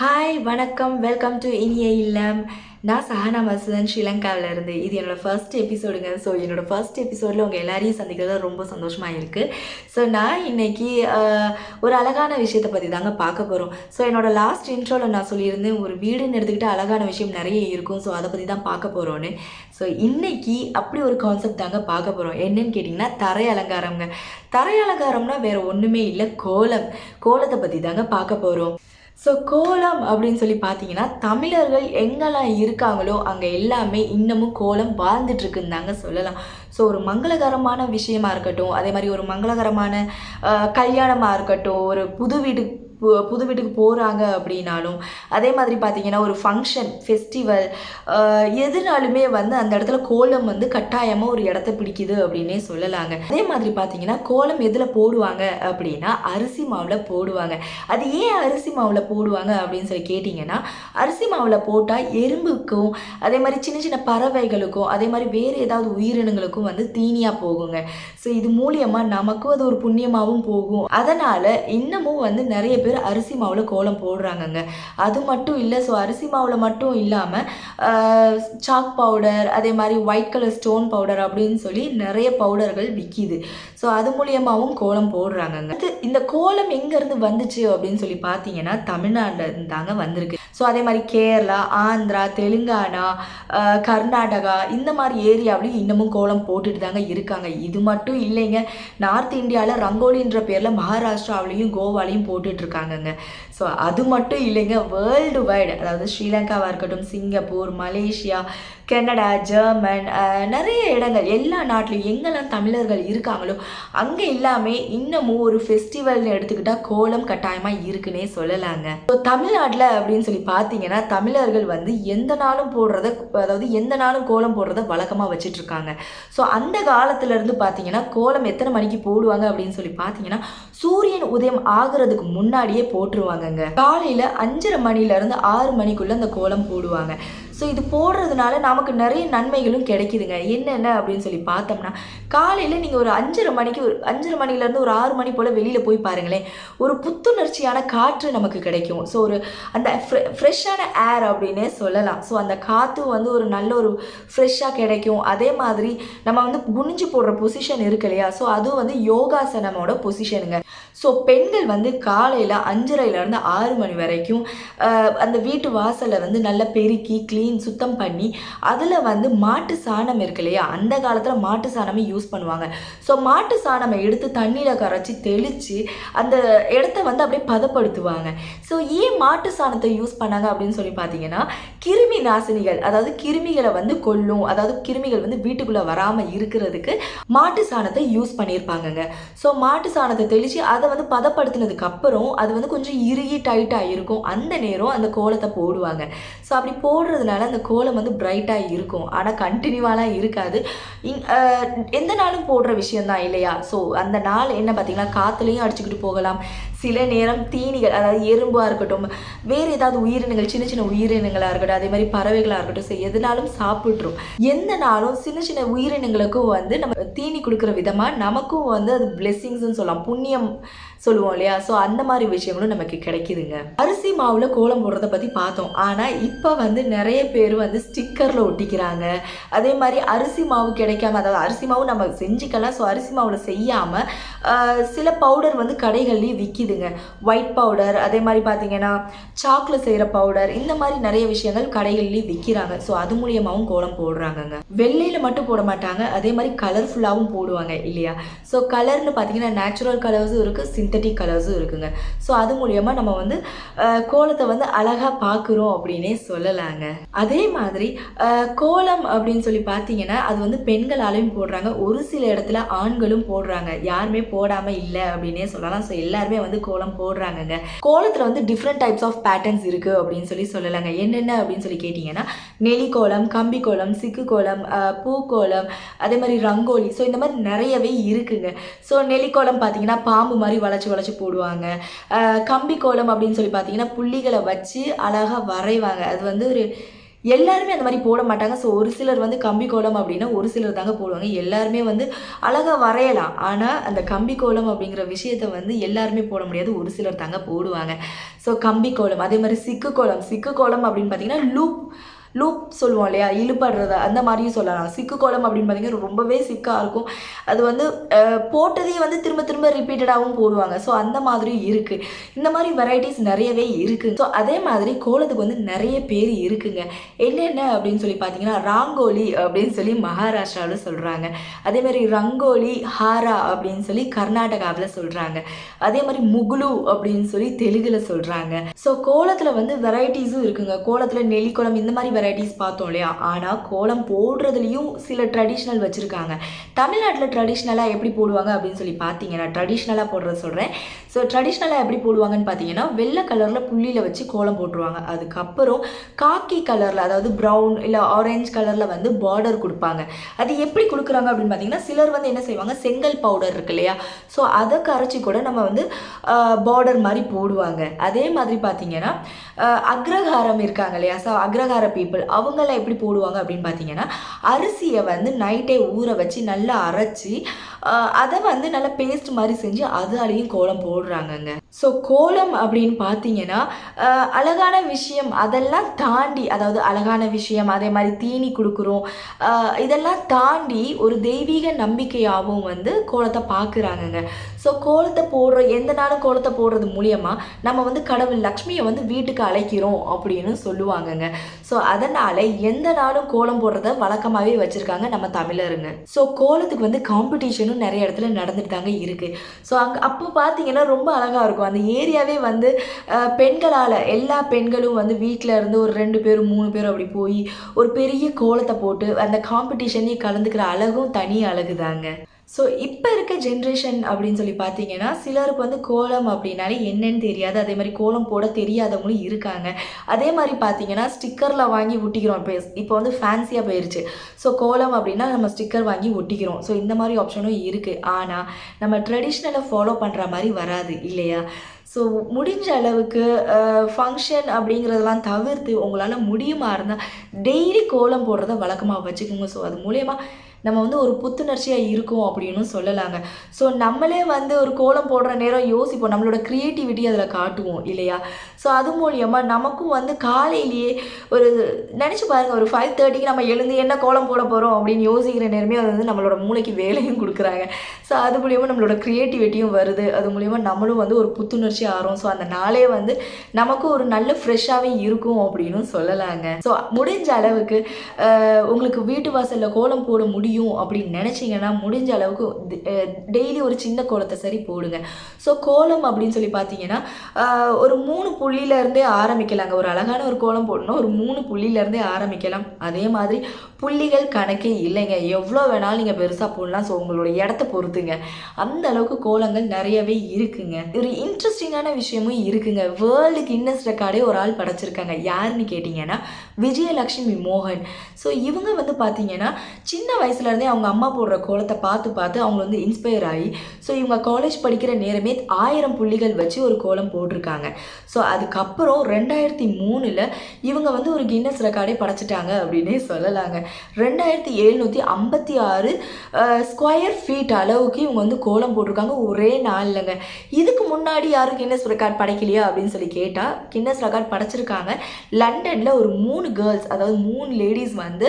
Hi வணக்கம். Welcome to இனிய இல்லம். நான் சஹனா மசுதன் ஸ்ரீலங்காவில் இருந்து. இது என்னோடய ஃபர்ஸ்ட் எபிசோடுங்க ஸோ என்னோடய ஃபர்ஸ்ட் எபிசோடில் உங்கள் எல்லாரையும் சந்திக்கிறது ரொம்ப சந்தோஷமாக இருக்குது ஸோ நான் இன்றைக்கி ஒரு அழகான விஷயத்தை பற்றி தாங்க பார்க்க போகிறோம் ஸோ என்னோடய லாஸ்ட் இன்ட்ரோவில் நான் சொல்லியிருந்தேன் ஒரு வீடுன்னு எடுத்துக்கிட்டு அழகான விஷயம் நிறைய இருக்கும். ஸோ அதை பற்றி தான் பார்க்க போகிறோன்னு ஸோ இன்றைக்கி அப்படி ஒரு கான்செப்ட் தாங்க பார்க்க போகிறோம் என்னன்னு கேட்டிங்கன்னா தரை அலங்காரம்ங்க. தரை அலங்காரம்னா வேறு ஒன்றுமே இல்லை. கோலம். கோலத்தை பற்றி தாங்க பார்க்க போகிறோம் ஸோ கோலம் அப்படின்னு சொல்லி பார்த்தீங்கன்னா தமிழர்கள் எங்கெல்லாம் இருக்காங்களோ அங்கே எல்லாமே இன்னமும் கோலம் வாழ்ந்துட்டுருக்குன்னு தாங்க சொல்லலாம். ஸோ ஒரு மங்களகரமான விஷயமா இருக்கட்டும் அதே மாதிரி ஒரு மங்களகரமான கல்யாணமாக இருக்கட்டும் ஒரு புது வீடு பு- புது வீட்டுக்கு போகிறாங்க அப்படின்னாலும் அதே மாதிரி பார்த்தீங்கன்னா ஒரு ஃபங்க்ஷன் ஃபெஸ்டிவல் எதுனாலுமே வந்து அந்த இடத்துல கோலம் வந்து கட்டாயமாக ஒரு இடத்த பிடிக்குது அப்படின்னே சொல்லலாங்க. அதே மாதிரி பார்த்தீங்கன்னா கோலம் எதில் போடுவாங்க அப்படின்னா அரிசி மாவில் போடுவாங்க. அது ஏன் அரிசி மாவில் போடுவாங்க அப்படின்னு சொல்லி கேட்டிங்கன்னா அரிசி மாவில் போட்டால் எறும்புக்கும் அதே மாதிரி சின்ன சின்ன பறவைகளுக்கும் அதே மாதிரி வேறு ஏதாவது உயிரினங்களுக்கும் வந்து தீனியாக போகுங்க. ஸோ இது மூலியமாக நமக்கும் அது ஒரு புண்ணியமாகவும் போகும். அதனால் இன்னமும் வந்து நிறைய பேர் அரிசி மாவில் கோலம் போடுறாங்கங்க. அது மட்டும் இல்லை ஸோ அரிசி மாவில் மட்டும் இல்லாமல் சாக் பவுடர் அதே மாதிரி ஒயிட் கலர் ஸ்டோன் பவுடர் அப்படின்னு சொல்லி நிறைய பவுடர்கள் விற்கிது ஸோ அது மூலியமாகவும் கோலம் போடுறாங்கங்க. இந்த கோலம் எங்கேருந்து வந்துச்சு அப்படின்னு சொல்லி பார்த்தீங்கன்னா தமிழ்நாட்டில் இருந்தாங்க வந்திருக்கு. ஸோ அதே மாதிரி கேரளா ஆந்திரா தெலுங்கானா கர்நாடகா இந்த மாதிரி ஏரியாவிலையும் இன்னமும் கோலம் போட்டுட்டு தாங்க இருக்காங்க. இது மட்டும் இல்லைங்க நார்த் இந்தியாவில் ரங்கோலின்ற பேரில் மகாராஷ்டிராவிலையும் கோவாலையும் போட்டுட்ருக்காங்கங்க ஸோ அது மட்டும் இல்லைங்க வேர்ல்டு வைடு அதாவது ஸ்ரீலங்காவாக இருக்கட்டும் சிங்கப்பூர் மலேசியா கனடா ஜெர்மன் நிறைய இடங்கள் எல்லா நாட்டிலையும் எங்கெல்லாம் தமிழர்கள் இருக்காங்களோ அங்கே எல்லாமே இன்னமும் ஒரு ஃபெஸ்டிவல்னு எடுத்துக்கிட்டால் கோலம் கட்டாயமாக இருக்குன்னே சொல்லலாங்க. ஸோ தமிழ்நாட்டில் அப்படின்னு சொல்லி பார்த்தீங்கன்னா தமிழர்கள் வந்து எந்த நாளும் போடுறத அதாவது எந்த நாளும் கோலம் போடுறத வழக்கமாக வச்சிட்ருக்காங்க. ஸோ அந்த காலத்துலேருந்து பார்த்தீங்கன்னா கோலம் எத்தனை மணிக்கு போடுவாங்க அப்படின்னு சொல்லி பார்த்தீங்கன்னா சூரியன் உதயம் ஆகிறதுக்கு முன்னாடியே போட்டுருவாங்க போட்டுருவாங்கங்க காலையில் அஞ்சரை மணிலேருந்து ஆறு மணிக்குள்ளே அந்த கோலம் போடுவாங்க. ஸோ இது போடுறதுனால நமக்கு நிறைய நன்மைகளும் கிடைக்குதுங்க. என்னென்ன அப்படின்னு சொல்லி பார்த்தோம்னா காலையில் நீங்கள் ஒரு அஞ்சரை மணிக்கு ஒரு அஞ்சரை மணிலேருந்து ஒரு ஆறு மணி போல் வெளியில் போய் பாருங்களேன். ஒரு புத்துணர்ச்சியான காற்று நமக்கு கிடைக்கும். ஸோ ஒரு அந்த ஃப்ரெஷ்ஷான ஏர் அப்படின்னே சொல்லலாம். ஸோ அந்த காற்று வந்து ஒரு நல்ல ஒரு ஃப்ரெஷ்ஷாக கிடைக்கும். அதே மாதிரி நம்ம வந்து குனிஞ்சு போடுற பொசிஷன் இருக்கு இல்லையா? ஸோ அதுவும் வந்து யோகாசனமோட பொசிஷனுங்க ஸோ பெண்கள் வந்து காலையில் அஞ்சரையிலேருந்து ஆறு மணி வரைக்கும் அந்த வீட்டு வாசலை வந்து நல்லா பெருக்கி க்ளீன் சுத்தம் பண்ணி அதில் வந்து மாட்டு சாணம் இருக்கு இல்லையா? அந்த காலத்தில் மாட்டு சாணமே யூஸ் பண்ணுவாங்க. ஸோ மாட்டு சாணமை எடுத்து தண்ணியில் கரைச்சி தெளித்து அந்த இடத்த வந்து அப்படியே பதப்படுத்துவாங்க. ஸோ ஏன் மாட்டு சாணத்தை யூஸ் பண்ணாங்க அப்படின்னு சொல்லி பார்த்தீங்கன்னா கிருமி நாசினிகள் அதாவது கிருமிகளை வந்து கொல்லும் அதாவது கிருமிகள் வந்து வீட்டுக்குள்ளே வராமல் இருக்கிறதுக்கு மாட்டு சாணத்தை யூஸ் பண்ணியிருப்பாங்கங்க. ஸோ மாட்டு சாணத்தை தெளித்து அதை வந்து பதப்படுத்தினதுக்கு அப்புறம் அது வந்து கொஞ்சம் இறுகி டைட்டாக இருக்கும். அந்த நேரம் அந்த கோலத்தை போடுவாங்க. ஸோ அப்படி போடுறதுனால அந்த கோலம் வந்து பிரைட்டாக இருக்கும். ஆனால் கண்டினியூவாலாம் இருக்காது. இங் எந்த நாளும் போடுற விஷயம்தான் இல்லையா? ஸோ அந்த நாள் என்ன பார்த்தீங்கன்னா காற்றுலையும் அடிச்சுக்கிட்டு போகலாம். சில நேரம் தீனிகள் அதாவது எறும்பாக இருக்கட்டும் வேறு ஏதாவது உயிரினங்கள் சின்ன சின்ன உயிரினங்களாக இருக்கட்டும் அதே மாதிரி பறவைகளாக இருக்கட்டும் ஸோ எதுனாலும் சாப்பிட்ரும் எந்த நாளும் சின்ன சின்ன உயிரினங்களுக்கும் வந்து நம்ம தீனி கொடுக்குற விதமாக நமக்கும் வந்து அது பிளெஸ்ஸிங்ஸ்னு சொல்லலாம் புண்ணியம் சொல்லுவோம் இல்லையா? ஸோ அந்த மாதிரி விஷயங்களும் நமக்கு கிடைக்குதுங்க. அரிசி மாவில் கோலம் போடுறத பற்றி பார்த்தோம். ஆனால் இப்போ வந்து நிறைய பேர் வந்து ஸ்டிக்கரில் ஒட்டிக்கிறாங்க. அதே மாதிரி அரிசி மாவு கிடைக்காம அதாவது அரிசி மாவு நம்ம செஞ்சுக்கலாம். ஸோ அரிசி மாவில் செய்யாமல் சில பவுடர் வந்து கடைகள்லேயும் விற்கிது விற்கிதுங்க ஒயிட் பவுடர் அதே மாதிரி பார்த்தீங்கன்னா சாக்லேட் செய்கிற பவுடர் இந்த மாதிரி நிறைய விஷயங்கள் கடைகள்லேயும் விற்கிறாங்க ஸோ அது மூலியமாகவும் கோலம் போடுறாங்கங்க. வெள்ளையில் மட்டும் போட மாட்டாங்க. அதே மாதிரி கலர்ஃபுல்லாகவும் போடுவாங்க இல்லையா? ஸோ கலர்னு பார்த்தீங்கன்னா நேச்சுரல் கலர்ஸும் இருக்குது சிந்தட்டிக் கலர்ஸும் இருக்குங்க. ஸோ அது மூலியமாக நம்ம வந்து கோலத்தை வந்து அழகாக பார்க்குறோம் அப்படின்னே சொல்லலாங்க. அதே மாதிரி கோலம் அப்படின்னு சொல்லி பார்த்தீங்கன்னா அது வந்து பெண்களாலையும் போடுறாங்க. ஒரு சில இடத்துல ஆண்களும் போடுறாங்க. யாருமே போடாமல் இல்லை அப்படின்னே சொல்லலாம். ஸோ எல்லாருமே வந்து கோலம் போடுறாங்கங்க. கோலத்தில் வந்து டிஃப்ரெண்ட் டைப்ஸ் ஆஃப் பேட்டர்ன்ஸ் இருக்குது அப்படின்னு சொல்லி சொல்லலாங்க. என்னென்ன அப்படின்னு சொல்லி கேட்டிங்கன்னா நெலி கோலம் கம்பி கோலம் சிக்கு கோலம் பூக்கோலம் அதே மாதிரி ரங்கோலி. ஸோ இந்த மாதிரி நிறையவே இருக்குங்க. ஸோ நெல்லிக்கோலம் பார்த்தீங்கன்னா பாம்பு மாதிரி வளைச்சி வளைச்சி போடுவாங்க. கம்பி கோலம் அப்படின்னு சொல்லி பார்த்தீங்கன்னா புள்ளிகளை வச்சு அழகாக வரைவாங்க. அது வந்து ஒரு எல்லாருமே அந்த மாதிரி போட மாட்டாங்க. ஸோ ஒரு சிலர் வந்து கம்பி கோலம் அப்படின்னா ஒரு சிலர் தாங்க போடுவாங்க. எல்லாருமே வந்து அழகாக வரையலாம். ஆனால் அந்த கம்பி கோலம் அப்படிங்கிற விஷயத்த வந்து எல்லாருமே போட முடியாது. ஒரு சிலர் தாங்க போடுவாங்க. ஸோ கம்பி கோலம் அதே மாதிரி சிக்கு கோலம். சிக்கு கோலம் அப்படின்னு பார்த்தீங்கன்னா லூப் லூப் சொல்லுவோம் இல்லையா? இழுபடுறது. அந்த மாதிரியும் சொல்லலாம். சிக்கு கோலம் அப்படின்னு பார்த்தீங்கன்னா ரொம்பவே சிக்காக இருக்கும். அது வந்து போட்டதையே வந்து திரும்ப திரும்ப ரிப்பீட்டடாகவும் போடுவாங்க. ஸோ அந்த மாதிரியும் இருக்குது இந்த மாதிரி வெரைட்டிஸ் நிறையவே இருக்குது ஸோ அதே மாதிரி கோலத்துக்கு வந்து நிறைய பேர் இருக்குங்க. என்னென்ன அப்படின்னு சொல்லி பார்த்தீங்கன்னா ராங்கோலி அப்படின்னு சொல்லி மகாராஷ்டிராவில் சொல்கிறாங்க அதே மாதிரி ரங்கோலி ஹாரா அப்படின்னு சொல்லி கர்நாடகாவில் சொல்கிறாங்க அதே மாதிரி முகுலு அப்படின்னு சொல்லி தெலுங்குல சொல்கிறாங்க ஸோ கோலத்தில் வந்து வெரைட்டிஸும் இருக்குங்க. கோலத்தில் நெல்லிக்குளம் இந்த மாதிரி வெரைட்டிஸ் பார்த்தோம் இல்லையா? ஆனால் கோலம் போடுறதுலையும் சில ட்ரெடிஷ்னல் வச்சுருக்காங்க. தமிழ்நாட்டில் ட்ரெடிஷ்னலாக எப்படி போடுவாங்க அப்படின்னு சொல்லி பார்த்தீங்கன்னா ட்ரெடிஷ்னலாக போடுறத சொல்கிறேன் ஸோ ட்ரெடிஷ்னலாக எப்படி போடுவாங்கன்னு பார்த்தீங்கன்னா வெள்ளை கலரில் புள்ளியில் வச்சு கோலம் போட்டுருவாங்க. அதுக்கப்புறம் காக்கி கலரில் அதாவது ப்ரௌன் இல்லை ஆரஞ்ச் கலரில் வந்து பார்டர் கொடுப்பாங்க. அது எப்படி கொடுக்குறாங்க அப்படின்னு பார்த்தீங்கன்னா சிலர் வந்து என்ன செய்வாங்க? செங்கல் பவுடர் இருக்கு இல்லையா? ஸோ அதை கரைச்சி கூட நம்ம வந்து பார்டர் மாதிரி போடுவாங்க. அதே மாதிரி பார்த்தீங்கன்னா அக்ரஹாரம் இருக்காங்க இல்லையா? ஸோ அக்ரஹார பீப்புள் அவங்களாம் எப்படி போடுவாங்க அப்படின்னு பார்த்தீங்கன்னா அரிசியை வந்து நைட்டே ஊற வச்சு நல்லா அரைச்சி அதை வந்து நல்லா பேஸ்ட் மாதிரி செஞ்சு அதாலேயும் கோலம் போடுறாங்கங்க. ஸோ கோலம் அப்படின்னு பார்த்தீங்கன்னா அழகான விஷயம். அதெல்லாம் தாண்டி அதாவது அழகான விஷயம் அதே மாதிரி தீனி கொடுக்குறோம். இதெல்லாம் தாண்டி ஒரு தெய்வீக நம்பிக்கையாகவும் வந்து கோலத்தை பார்க்குறாங்கங்க. ஸோ கோலத்தை போடுற எந்த நாளும் கோலத்தை போடுறது மூலியமாக நம்ம வந்து கடவுள் லக்ஷ்மியை வந்து வீட்டுக்கு அழைக்கிறோம் அப்படின்னு சொல்லுவாங்கங்க. ஸோ அதனால எந்த நாளும் கோலம் போடுறத வழக்கமாகவே வச்சுருக்காங்க நம்ம தமிழருங்க. ஸோ கோலத்துக்கு வந்து காம்படிஷனும் நிறைய இடத்துல நடந்துட்டு தாங்க இருக்குது ஸோ அங்கே அப்போ பார்த்தீங்கன்னா ரொம்ப அழகாக இருக்கும். அந்த ஏரியாவே வந்து பெண்களால் எல்லா பெண்களும் வந்து வீட்டில் இருந்து ஒரு ரெண்டு பேர் மூணு பேரும் அப்படி போய் ஒரு பெரிய கோலத்தை போட்டு அந்த காம்படிஷனே கலந்துக்கிற அழகும் தனி அழகு தாங்க ஸோ இப்போ இருக்க ஜென்ரேஷன் அப்படின்னு சொல்லி பார்த்தீங்கன்னா சிலருக்கு வந்து கோலம் அப்படின்னாலே என்னன்னு தெரியாது. அதே மாதிரி கோலம் போட தெரியாதவங்களும் இருக்காங்க. அதே மாதிரி பார்த்தீங்கன்னா ஸ்டிக்கரில் வாங்கி ஒட்டிக்கிறோம். இப்போ இப்போ வந்து ஃபேன்சியாக போயிருச்சு. ஸோ கோலம் அப்படின்னா நம்ம ஸ்டிக்கர் வாங்கி ஒட்டிக்கிறோம். ஸோ இந்த மாதிரி ஆப்ஷனும் இருக்குது ஆனால் நம்ம ட்ரெடிஷ்னலை ஃபாலோ பண்ணுற மாதிரி வராது இல்லையா? ஸோ முடிஞ்ச அளவுக்கு ஃபங்க்ஷன் அப்படிங்கிறதெல்லாம் தவிர்த்து உங்களால் முடியுமா இருந்தால் டெய்லி கோலம் போடுறத வழக்கமாக வச்சுக்கோங்க. ஸோ அது மூலயமா நம்ம வந்து ஒரு புத்துணர்ச்சியாக இருக்கும் அப்படின்னு சொல்லலாங்க. ஸோ நம்மளே வந்து ஒரு கோலம் போடுற நேரம் யோசிப்போம். நம்மளோட க்ரியேட்டிவிட்டி அதில் காட்டுவோம் இல்லையா? ஸோ அது மூலியமாக நமக்கும் வந்து காலையிலேயே ஒரு நினச்சி பாருங்கள் ஒரு ஃபைவ் தேர்ட்டிக்கு நம்ம எழுந்து என்ன கோலம் போட போகிறோம் அப்படின்னு யோசிக்கிற நேரமே அது வந்து நம்மளோட மூளைக்கு வேலையும் கொடுக்குறாங்க. ஸோ அது மூலியமாக நம்மளோட க்ரியேட்டிவிட்டியும் வருது. அது மூலியமாக நம்மளும் வந்து ஒரு புத்துணர்ச்சி ஆகிறோம் ஸோ அந்த நாளே வந்து நமக்கும் ஒரு நல்ல ஃப்ரெஷ்ஷாகவே இருக்கும் அப்படின்னு சொல்லலாங்க. ஸோ முடிஞ்ச அளவுக்கு உங்களுக்கு வீட்டு வாசலில் கோலம் போட முடியும்? அப்படின்னு நினச்சிங்கன்னா முடிஞ்ச அளவுக்கு டெய்லி ஒரு சின்ன கோலத்தை சரி போடுங்க. ஸோ கோலம் அப்படின்னு சொல்லி பார்த்தீங்கன்னா ஒரு மூணு புள்ளியிலேருந்தே ஆரம்பிக்கலாங்க. ஒரு அழகான ஒரு கோலம் போடணும் ஒரு மூணு புள்ளியிலேருந்தே ஆரம்பிக்கலாம். அதே மாதிரி புள்ளிகள் கணக்கே இல்லைங்க. எவ்வளோ வேணாலும் நீங்கள் பெருசாக போடலாம். ஸோ உங்களோட இடத்த பொறுத்துங்க. அந்த அளவுக்கு கோலங்கள் நிறையவே இருக்குங்க. ஒரு இன்ட்ரெஸ்டிங்கான விஷயமும் இருக்குங்க. வேர்ல்டு கின்னஸ் ரெக்கார்டே ஒரு ஆள் படைச்சிருக்காங்க. யாருன்னு கேட்டிங்கன்னா விஜயலட்சுமி மோகன். ஸோ இவங்க வந்து பார்த்தீங்கன்னா சின்ன வயசு வயசுலேருந்தே அவங்க அம்மா போடுற கோலத்தை பார்த்து பார்த்து அவங்க வந்து இன்ஸ்பயர் ஆகி ஸோ இவங்க காலேஜ் படிக்கிற நேரமே ஆயிரம் புள்ளிகள் வச்சு ஒரு கோலம் போட்டிருக்காங்க. ஸோ அதுக்கப்புறம் ரெண்டாயிரத்தி மூணில் இவங்க வந்து ஒரு கின்னஸ் ரெக்கார்டே படைச்சிட்டாங்க அப்படின்னே சொல்லலாங்க. ரெண்டாயிரத்தி எழுநூற்றி ஐம்பத்தி ஆறு ஸ்கொயர் ஃபீட் அளவுக்கு இவங்க வந்து கோலம் போட்டிருக்காங்க ஒரே நாளில்ங்க. இதுக்கு முன்னாடி யாரும் கின்னஸ் ரெக்கார்ட் படைக்கலையா அப்படின்னு சொல்லி கேட்டால் கின்னஸ் ரெக்கார்ட் படைச்சிருக்காங்க. லண்டனில் ஒரு மூணு கேர்ள்ஸ் அதாவது மூணு லேடிஸ் வந்து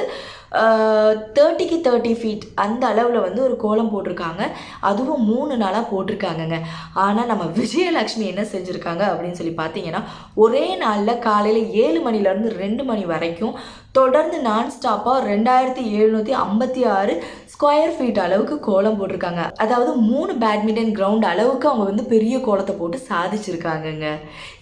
தேர்ட்டிக்கு தேர்ட்டி ஃபீட் அந்த அளவில் வந்து ஒரு கோலம் போட்டிருக்காங்க. அதுவும் மூணு நாளாக போட்டிருக்காங்கங்க. ஆனால் நம்ம விஜயலட்சுமி என்ன செஞ்சுருக்காங்க அப்படின்னு சொல்லி பார்த்தீங்கன்னா ஒரே நாளில் காலையில் ஏழு மணிலேருந்து ரெண்டு மணி வரைக்கும் தொடர்ந்து நான் ஸ்டாப்பாக ரெண்டாயிரத்தி எழுநூற்றி ஐம்பத்தி ஆறு ஸ்கொயர் ஃபீட் அளவுக்கு கோலம் போட்டிருக்காங்க. அதாவது மூணு பேட்மிண்டன் கிரவுண்ட் அளவுக்கு அவங்க வந்து பெரிய கோலத்தை போட்டு சாதிச்சிருக்காங்கங்க.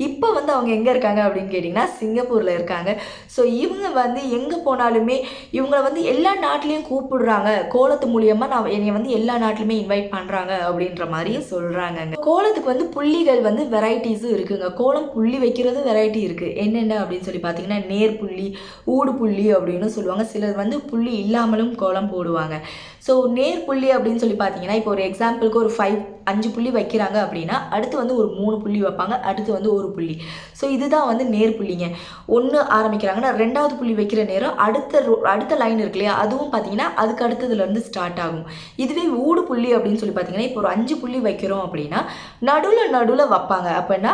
இப்போ வந்து அவங்க எங்கே இருக்காங்க அப்படின்னு கேட்டிங்கன்னா சிங்கப்பூரில் இருக்காங்க. ஸோ இவங்க வந்து எங்கே போனாலுமே இவங்களை வந்து எல்லா நாட்டிலையும் கூப்பிடுறாங்க. கோலத்து மூலியமாக நான் என்னை வந்து எல்லா நாட்டிலுமே இன்வைட் பண்ணுறாங்க அப்படின்ற மாதிரியும் சொல்கிறாங்கங்க கோலத்துக்கு வந்து புள்ளிகள் வந்து வெரைட்டிஸும் இருக்குங்க. கோலம் புள்ளி வைக்கிறது வெரைட்டி இருக்குது என்னென்ன அப்படின்னு சொல்லி பார்த்தீங்கன்னா நேர் புள்ளி ஊடு புள்ளி அப்படின்னு சொல்லுவாங்க. சிலர் வந்து புள்ளி இல்லாமலும் கோலம் போடுவாங்க. ஸோ நேர் புள்ளி அப்படின்னு சொல்லி பார்த்தீங்கன்னா இப்போ ஒரு எக்ஸாம்பிளுக்கு ஒரு ஃபைவ் அஞ்சு புள்ளி வைக்கிறாங்க அப்படின்னா அடுத்து வந்து ஒரு மூணு புள்ளி வைப்பாங்க. அடுத்து வந்து ஒரு புள்ளி. ஸோ இதுதான் வந்து நேர் புள்ளிங்க. ஒன்று ஆரம்பிக்கிறாங்கன்னா ரெண்டாவது புள்ளி வைக்கிற நேரம் அடுத்த ரோ அடுத்த லைன் இருக்கு இல்லையா? அதுவும் பார்த்தீங்கன்னா அதுக்கு அடுத்ததுலேருந்து ஸ்டார்ட் ஆகும். இதுவே ஊடு புள்ளி அப்படின்னு சொல்லி பார்த்தீங்கன்னா இப்போ ஒரு அஞ்சு புள்ளி வைக்கிறோம் அப்படின்னா நடுவில் நடுவில் வைப்பாங்க. அப்படின்னா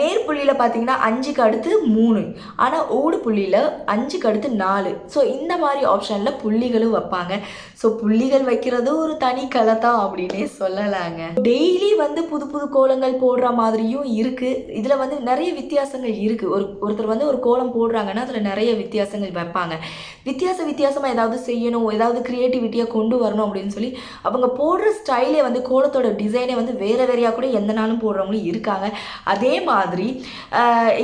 நேர் புள்ளியில் பார்த்தீங்கன்னா அஞ்சுக்கு அடுத்து மூணு. ஆனால் ஊடு புள்ளியில் அஞ்சு அஞ்சுக்கு அடுத்து நாலு. ஸோ இந்த மாதிரி ஆப்ஷனில் புள்ளிகளும் வைப்பாங்க. ஸோ புள்ளிகள் வைக்கிறது ஒரு தனி கலை தான் அப்படின்னே சொல்லலாங்க. டெய்லி வந்து புது புது கோலங்கள் போடுற மாதிரியும் இருக்குது இதில் வந்து நிறைய வித்தியாசங்கள் இருக்குது ஒரு ஒருத்தர் வந்து ஒரு கோலம் போடுறாங்கன்னா அதில் நிறைய வித்தியாசங்கள் வைப்பாங்க. வித்தியாச வித்தியாசமாக ஏதாவது செய்யணும் ஏதாவது க்ரியேட்டிவிட்டியாக கொண்டு வரணும் அப்படின்னு சொல்லி அவங்க போடுற ஸ்டைலே வந்து கோலத்தோட டிசைனே வந்து வேறு வேறையாக கூட எந்த நாளும் போடுறவங்களும் இருக்காங்க. அதே மாதிரி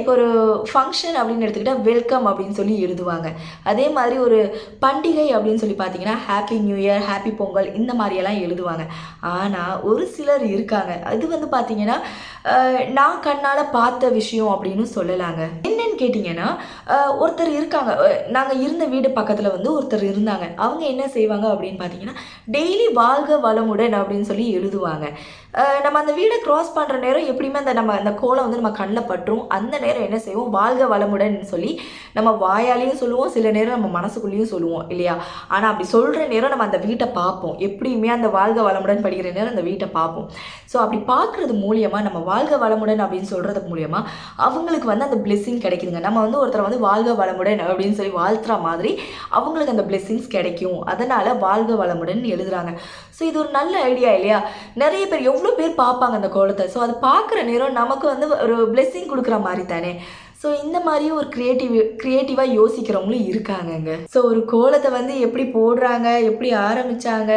இப்போ ஒரு ஃபங்க்ஷன் அப்படின்னு எடுத்துக்கிட்டால் வெல்கம் அப்படின்னு சொல்லி எழுதுவாங்க அதே மாதிரி ஒரு பண்டிகை அப்படின்னு சொல்லி பார்த்தீங்கன்னா happy new year happy Pongal இந்த மாதிரியெல்லாம் எழுதுவாங்க. ஆனால் ஒரு சிலர் இருக்காங்க. அது வந்து பார்த்தீங்கன்னா நான் கண்ணால் பார்த்த விஷயம் அப்படின்னு சொல்லலாங்க. என்னன்னு கேட்டிங்கன்னா ஒருத்தர் இருக்காங்க. நாங்கள் இருந்த வீடு பக்கத்தில் வந்து ஒருத்தர் இருந்தாங்க. அவங்க என்ன செய்வாங்க அப்படின்னு பார்த்தீங்கன்னா டெய்லி வாழ்க வளமுடன் அப்படின்னு சொல்லி எழுதுவாங்க. நம்ம அந்த வீடை க்ராஸ் பண்ணுற நேரம் எப்படியுமே அந்த நம்ம அந்த கோலம் வந்து நம்ம கண்ணில் பட்டுரும். அந்த நேரம் என்ன செய்வோம்? வாழ்க வளமுடன் சொல்லி நம்ம வாயாலையும் சொல்லுவோம். சில நேரம் நம்ம மனசுக்குள்ளேயும் சொல்லுவோம் இல்லையா? ஆனால் அப்படி சொல்கிற நேரம் நம்ம அந்த வீட்டை பார்ப்போம். எப்படியுமே அந்த வாழ்க வளமுடன் படிக்கிற நேரம் அந்த வீட்டை பார்ப்போம். ஸோ அப்படி பார்க்குறது மூலியமாக நம்ம வாழ்க வளமுடன் அப்படின்னு சொல்கிறது மூலியமாக அவங்களுக்கு வந்து அந்த பிளெஸ்ஸிங் கிடைக்குதுங்க. நம்ம வந்து ஒருத்தரை வந்து வாழ்க வளமுடன் அப்படின்னு சொல்லி வாழ்த்துற மாதிரி அவங்களுக்கு அந்த பிளெஸ்ஸிங்ஸ் கிடைக்கும். அதனால் வாழ்க வளமுடன் எழுதுகிறாங்க ஸோ இது ஒரு நல்ல ஐடியா இல்லையா? நிறைய பேர் எவ்வளோ பேர் பார்ப்பாங்க அந்த கோலத்தை. ஸோ அதை பார்க்குற நேரம் நமக்கு வந்து ஒரு பிளெஸ்ஸிங் கொடுக்குற மாதிரி தானே. ஸோ இந்த மாதிரியும் ஒரு க்ரியேட்டிவ் க்ரியேட்டிவாக யோசிக்கிறவங்களும் இருக்காங்கங்க. ஸோ ஒரு கோலத்தை வந்து எப்படி போடுறாங்க எப்படி ஆரம்பித்தாங்க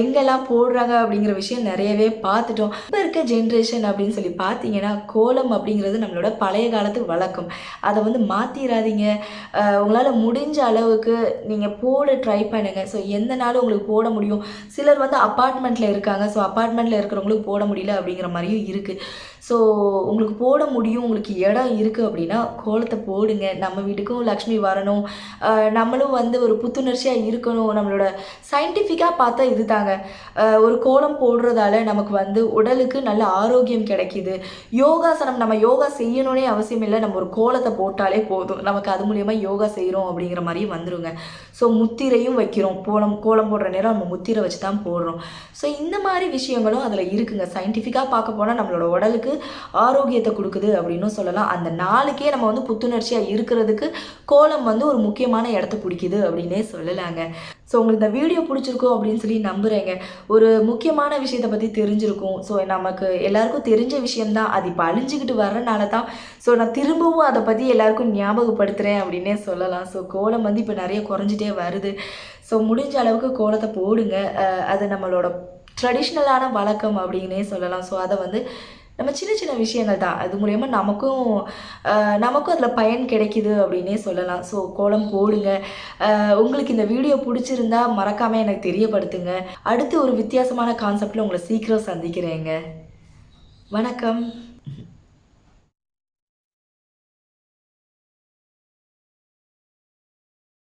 எங்கெல்லாம் போடுறாங்க அப்படிங்கிற விஷயம் நிறையவே பார்த்துட்டோம். இப்போ இருக்க ஜென்ரேஷன் அப்படின்னு சொல்லி பார்த்தீங்கன்னா கோலம் அப்படிங்கிறது நம்மளோட பழைய காலத்து வழக்கம். அதை வந்து மாற்றிடாதீங்க உங்களால் முடிஞ்ச அளவுக்கு நீங்கள் போட ட்ரை பண்ணுங்கள் ஸோ எந்த நாளும் உங்களுக்கு போட முடியும். சிலர் வந்து அப்பார்ட்மெண்ட்டில் இருக்காங்க. ஸோ அப்பார்ட்மெண்ட்டில் இருக்கிறவங்களுக்கு போட முடியல அப்படிங்கிற மாதிரியும் இருக்குது ஸோ உங்களுக்கு போட முடியும் உங்களுக்கு இடம் இருக்குது அப்படின்னா கோலத்தை போடுங்க. நம்ம வீட்டுக்கும் லக்ஷ்மி வரணும். நம்மளும் வந்து ஒரு புத்துணர்ச்சியாக இருக்கணும். நம்மளோட சயின்டிஃபிக்காக பார்த்தா இது தாங்க ஒரு கோலம் போடுறதால நமக்கு வந்து உடலுக்கு நல்ல ஆரோக்கியம் கிடைக்கிது. யோகாசனம் நம்ம யோகா செய்யணும்னே அவசியம் இல்லை. நம்ம ஒரு கோலத்தை போட்டாலே போதும். நமக்கு அது மூலயமா யோகா செய்கிறோம் அப்படிங்கிற மாதிரியும் வந்துடுங்க ஸோ முத்திரையும் வைக்கிறோம். கோலம் கோலம் போடுற நேரம் நம்ம முத்திரை வச்சு தான் போடுறோம். ஸோ இந்த மாதிரி விஷயங்களும் அதில் இருக்குங்க. சயின்டிஃபிக்காக பார்க்க போனால் நம்மளோட உடலுக்கு ஆரோக்கியத்தை கொடுக்குது அப்படின்னும் சொல்லலாம். அந்த நாளுக்கே நம்ம வந்து புத்துணர்ச்சியாக இருக்கிறதுக்கு கோலம் வந்து ஒரு முக்கியமான இடத்த பிடிக்குது அப்படின்னே சொல்லலாங்க. ஸோ உங்களுக்கு இந்த வீடியோ பிடிச்சிருக்கோம் அப்படின்னு சொல்லி நம்புகிறேங்க ஒரு முக்கியமான விஷயத்தை பற்றி தெரிஞ்சிருக்கும். ஸோ நமக்கு எல்லாருக்கும் தெரிஞ்ச விஷயம்தான். அது இப்போ அழிஞ்சிக்கிட்டு வர்றனால தான். ஸோ நான் திரும்பவும் அதை பற்றி எல்லாருக்கும் ஞாபகப்படுத்துகிறேன் அப்படின்னே சொல்லலாம். ஸோ கோலம் வந்து இப்போ நிறைய குறைஞ்சிட்டே வருது. ஸோ முடிஞ்ச அளவுக்கு கோலத்தை போடுங்க. அது நம்மளோட ட்ரெடிஷ்னலான வழக்கம் அப்படின்னே சொல்லலாம். ஸோ அதை வந்து நம்ம சின்ன சின்ன விஷயங்கள் தான். அது மூலயமா நமக்கும் நமக்கும் அதில் பயன் கிடைக்குது அப்படின்னே சொல்லலாம். ஸோ கோலம் போடுங்க. உங்களுக்கு இந்த வீடியோ பிடிச்சிருந்தா மறக்காமல் எனக்கு தெரியப்படுத்துங்க. அடுத்து ஒரு வித்தியாசமான கான்செப்டில் உங்களை சீக்கிரம் சந்திக்கிறேங்க. வணக்கம்.